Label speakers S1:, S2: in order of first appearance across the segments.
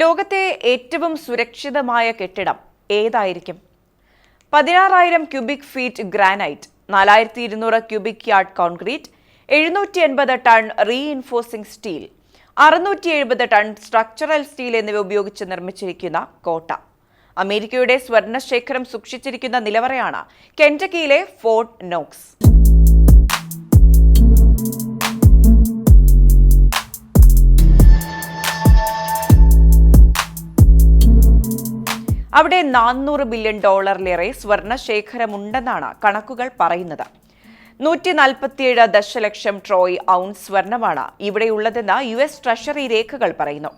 S1: ലോകത്തെ ഏറ്റവും സുരക്ഷിതമായ കെട്ടിടം ഏതായിരിക്കും? പതിനാറായിരം ക്യൂബിക് ഫീറ്റ് ഗ്രാനൈറ്റ് നാലായിരത്തി ഇരുന്നൂറ് ക്യൂബിക് യാർഡ് കോൺക്രീറ്റ് എഴുന്നൂറ്റി എൺപത് ടൺ റീഇൻഫോഴ്സിംഗ് സ്റ്റീൽ അറുന്നൂറ്റി എഴുപത് ടൺ സ്ട്രക്ചറൽ സ്റ്റീൽ എന്നിവ ഉപയോഗിച്ച് നിർമ്മിച്ചിരിക്കുന്ന കോട്ട. അമേരിക്കയുടെ സ്വർണശേഖരം സൂക്ഷിച്ചിരിക്കുന്ന നിലവറയാണ് കെന്റക്കിയിലെ ഫോർട്ട് നോക്സ്. അവിടെ നാനൂറ് ബില്യൺ ഡോളറിലേറെ സ്വർണശേഖരമുണ്ടെന്നാണ് കണക്കുകൾ പറയുന്നത്. നൂറ്റി നാൽപ്പത്തിയേഴ് ദശലക്ഷം ട്രോയ് ഔൺസ് സ്വർണമാണ് ഇവിടെയുള്ളതെന്ന് യു എസ് ട്രഷറി രേഖകൾ പറയുന്നു.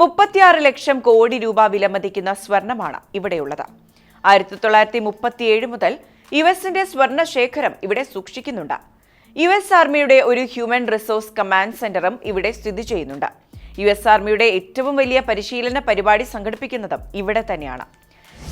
S1: മുപ്പത്തിയാറ് ലക്ഷം കോടി രൂപ വിലമതിക്കുന്ന സ്വർണമാണ് ഇവിടെയുള്ളത്. ആയിരത്തി തൊള്ളായിരത്തി മുപ്പത്തിയേഴ് മുതൽ യു എസിന്റെ സ്വർണശേഖരം ഇവിടെ സൂക്ഷിക്കുന്നുണ്ട്. യു എസ് ആർമിയുടെ ഒരു ഹ്യൂമൻ റിസോഴ്സ് കമാൻഡ് സെന്ററും ഇവിടെ സ്ഥിതി ചെയ്യുന്നുണ്ട്. യു എസ് ആർമിയുടെ ഏറ്റവും വലിയ പരിശീലന പരിപാടി സംഘടിപ്പിക്കുന്നതും ഇവിടെ തന്നെയാണ്.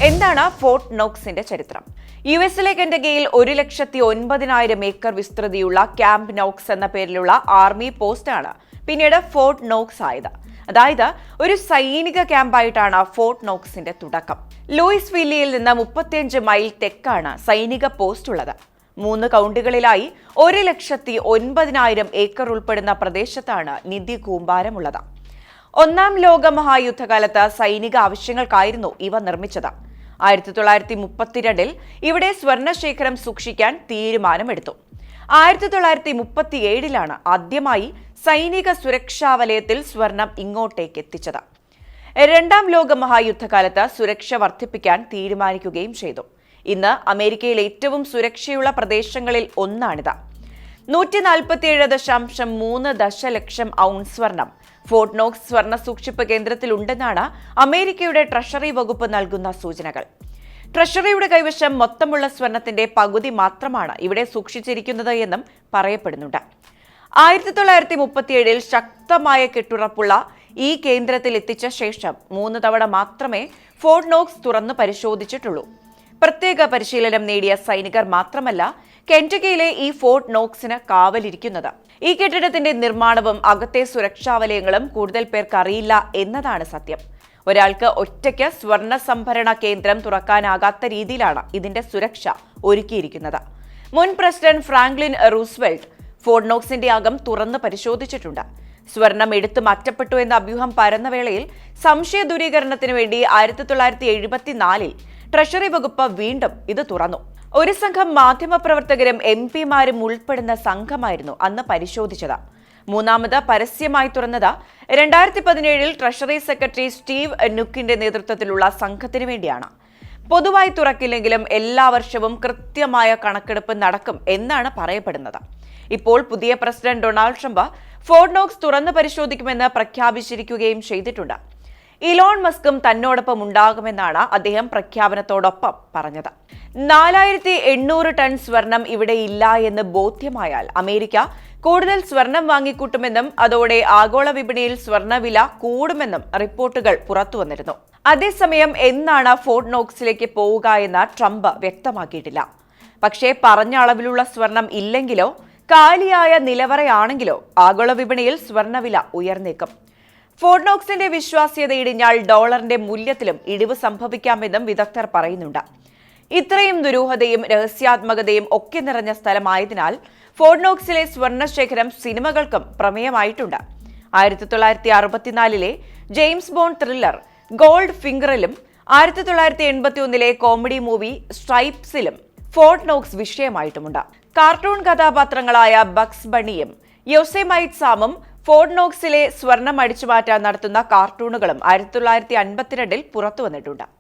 S1: എന്താണ് ഫോർട്ട് നോക്സിന്റെ ചരിത്രം? യു എസിലെ കെൻഡഗയിൽ ഒരു ലക്ഷത്തി ഒൻപതിനായിരം ഏക്കർ വിസ്തൃതിയുള്ള ക്യാമ്പ് നോക്സ് എന്ന പേരിലുള്ള ആർമി പോസ്റ്റാണ് പിന്നീട് ഫോർട്ട് നോക്സ് ആയത്. അതായത് ഒരു സൈനിക ക്യാമ്പായിട്ടാണ് ഫോർട്ട് നോക്സിന്റെ തുടക്കം. ലൂയിസ് വില്ലിയിൽ നിന്ന് മുപ്പത്തിയഞ്ച് മൈൽ തെക്കാണ് സൈനിക പോസ്റ്റ് ഉള്ളത് മൂന്ന് കൗണ്ടുകളിലായി ഒരു ലക്ഷത്തി ഒൻപതിനായിരം ഏക്കർ ഉൾപ്പെടുന്ന പ്രദേശത്താണ് നിധി കൂമ്പാരമുള്ളത്. ഒന്നാം ലോക മഹായുദ്ധകാലത്ത് സൈനിക ആവശ്യങ്ങൾക്കായിരുന്നു ഇവ നിർമ്മിച്ചത്. ആയിരത്തി തൊള്ളായിരത്തി മുപ്പത്തിരണ്ടിൽ ഇവിടെ സ്വർണശേഖരം സൂക്ഷിക്കാൻ തീരുമാനമെടുത്തു. ആയിരത്തി തൊള്ളായിരത്തി മുപ്പത്തിയേഴിലാണ് ആദ്യമായി സൈനിക സുരക്ഷാ വലയത്തിൽ സ്വർണം ഇങ്ങോട്ടേക്ക് എത്തിച്ചത്. രണ്ടാം ലോക മഹായുദ്ധകാലത്ത് സുരക്ഷ വർദ്ധിപ്പിക്കാൻ തീരുമാനിക്കുകയും ചെയ്തു. ഇന്ന് അമേരിക്കയിൽ ഏറ്റവും സുരക്ഷയുള്ള പ്രദേശങ്ങളിൽ ഒന്നാണിത്. നൂറ്റി നാൽപ്പത്തിയേഴ് ദശാംശം മൂന്ന് ദശലക്ഷം ഔൺസ് സ്വർണം ഫോർട്ട് നോക്സ് സ്വർണ സൂക്ഷിപ്പ് കേന്ദ്രത്തിലുണ്ടെന്നാണ് അമേരിക്കയുടെ ട്രഷറി വകുപ്പ് നൽകുന്ന സൂചനകൾ. ട്രഷറിയുടെ കൈവശം മൊത്തമുള്ള സ്വർണത്തിന്റെ പകുതി മാത്രമാണ് ഇവിടെ സൂക്ഷിച്ചിരിക്കുന്നത് എന്നും പറയപ്പെടുന്നുണ്ട്. ആയിരത്തി തൊള്ളായിരത്തി മുപ്പത്തിയേഴിൽ ശക്തമായ കെട്ടുറപ്പുള്ള ഈ കേന്ദ്രത്തിൽ എത്തിച്ച ശേഷം മൂന്ന് തവണ മാത്രമേ ഫോർട്ട് നോക്സ് തുറന്നു പരിശോധിച്ചിട്ടുള്ളൂ. പ്രത്യേക പരിശീലനം നേടിയ സൈനികർ മാത്രമല്ല കെന്റകയിലെ ഈ ഫോർട്ട് നോക്സിന് കാവലിരിക്കുന്നത്. ഈ കെട്ടിടത്തിന്റെ നിർമ്മാണവും അകത്തെ സുരക്ഷാ വലയങ്ങളും കൂടുതൽ പേർക്ക് അറിയില്ല എന്നതാണ് സത്യം. ഒരാൾക്ക് ഒറ്റയ്ക്ക് സ്വർണ സംഭരണ കേന്ദ്രം തുറക്കാനാകാത്ത രീതിയിലാണ് ഇതിന്റെ സുരക്ഷ ഒരുക്കിയിരിക്കുന്നത്. മുൻ പ്രസിഡന്റ് ഫ്രാങ്ക്ലിൻ റൂസ്വെൽറ്റ് ഫോർട്ട് നോക്സിന്റെ അകം തുറന്ന് പരിശോധിച്ചിട്ടുണ്ട്. സ്വർണം എടുത്ത് മാറ്റപ്പെട്ടു എന്ന അഭ്യൂഹം പരന്ന വേളയിൽ സംശയ ദൂരീകരണത്തിന് വേണ്ടി ആയിരത്തി തൊള്ളായിരത്തി എഴുപത്തിനാലിൽ ട്രഷറി വകുപ്പ് വീണ്ടും ഇത് തുറന്നു. ഒരു സംഘം മാധ്യമപ്രവർത്തകരും എം പിമാരും ഉൾപ്പെടുന്ന സംഘമായിരുന്നു അന്ന് പരിശോധിച്ചത്. മൂന്നാമത് പരസ്യമായി തുറന്നത് രണ്ടായിരത്തി പതിനേഴിൽ ട്രഷറി സെക്രട്ടറി സ്റ്റീവ് നുക്കിന്റെ നേതൃത്വത്തിലുള്ള സംഘത്തിനു വേണ്ടിയാണ്. പൊതുവായി തുറക്കില്ലെങ്കിലും എല്ലാ വർഷവും കൃത്യമായ കണക്കെടുപ്പ് നടക്കും എന്നാണ് പറയപ്പെടുന്നത്. ഇപ്പോൾ പുതിയ president Donald Trump Fort Knox Knox തുറന്ന് പരിശോധിക്കുമെന്ന് പ്രഖ്യാപിച്ചിരിക്കുകയും ചെയ്തിട്ടുണ്ട്. ഇലോൺ മസ്കും തന്നോടൊപ്പം ഉണ്ടാകുമെന്നാണ് അദ്ദേഹം പ്രഖ്യാപനത്തോടൊപ്പം പറഞ്ഞത്. നാലായിരത്തി എണ്ണൂറ് ടൺ സ്വർണം ഇവിടെ ഇല്ല എന്ന് ബോധ്യമായാൽ അമേരിക്ക കൂടുതൽ സ്വർണം വാങ്ങിക്കൂട്ടുമെന്നും അതോടെ ആഗോള വിപണിയിൽ സ്വർണവില കൂടുമെന്നും റിപ്പോർട്ടുകൾ പുറത്തുവന്നിരുന്നു അതേസമയം എന്നാണ് ഫോർട്ട് നോക്സിലേക്ക് പോവുക എന്ന് ട്രംപ് വ്യക്തമാക്കിയിട്ടില്ല. പക്ഷേ പറഞ്ഞ അളവിലുള്ള സ്വർണം ഇല്ലെങ്കിലോ കാലിയായ നിലവറയാണെങ്കിലോ ആഗോള വിപണിയിൽ സ്വർണവില ഉയർന്നേക്കും. ഫോർട്ട് നോക്സിന്റെ വിശ്വാസ്യത ഇടിഞ്ഞാൽ ഡോളറിന്റെ മൂല്യത്തിലും ഇടിവ് സംഭവിക്കാമെന്നും വിദഗ്ധർ പറയുന്നുണ്ട്. ഇത്രയും ദുരൂഹതയും രഹസ്യാത്മകതയും ഒക്കെ നിറഞ്ഞ സ്ഥലമായതിനാൽ ഫോർട്ട് നോക്സിലെ സ്വർണശേഖരം സിനിമകൾക്കും പ്രമേയമായിട്ടുണ്ട്. ആയിരത്തി തൊള്ളായിരത്തി അറുപത്തിനാലിലെ ജെയിംസ് ബോണ്ട് ത്രില്ലർ ഗോൾഡ് ഫിംഗറിലും ആയിരത്തി തൊള്ളായിരത്തി എൺപത്തി ഒന്നിലെ കോമഡി മൂവി സ്ട്രൈപ്സിലും ഫോർട്ട് നോക്സ് വിഷയമായിട്ടുമുണ്ട്. കാർട്ടൂൺ കഥാപാത്രങ്ങളായ ബക്സ് ബണിയും യോസെമൈറ്റ് സാമും ഫോർട്ട് നോക്സിലെ സ്വർണം അടിച്ചുമാറ്റാൻ നടത്തുന്ന കാർട്ടൂണുകളും ആയിരത്തി തൊള്ളായിരത്തി അൻപത്തിരണ്ടിൽ പുറത്തു വന്നിട്ടുണ്ട്.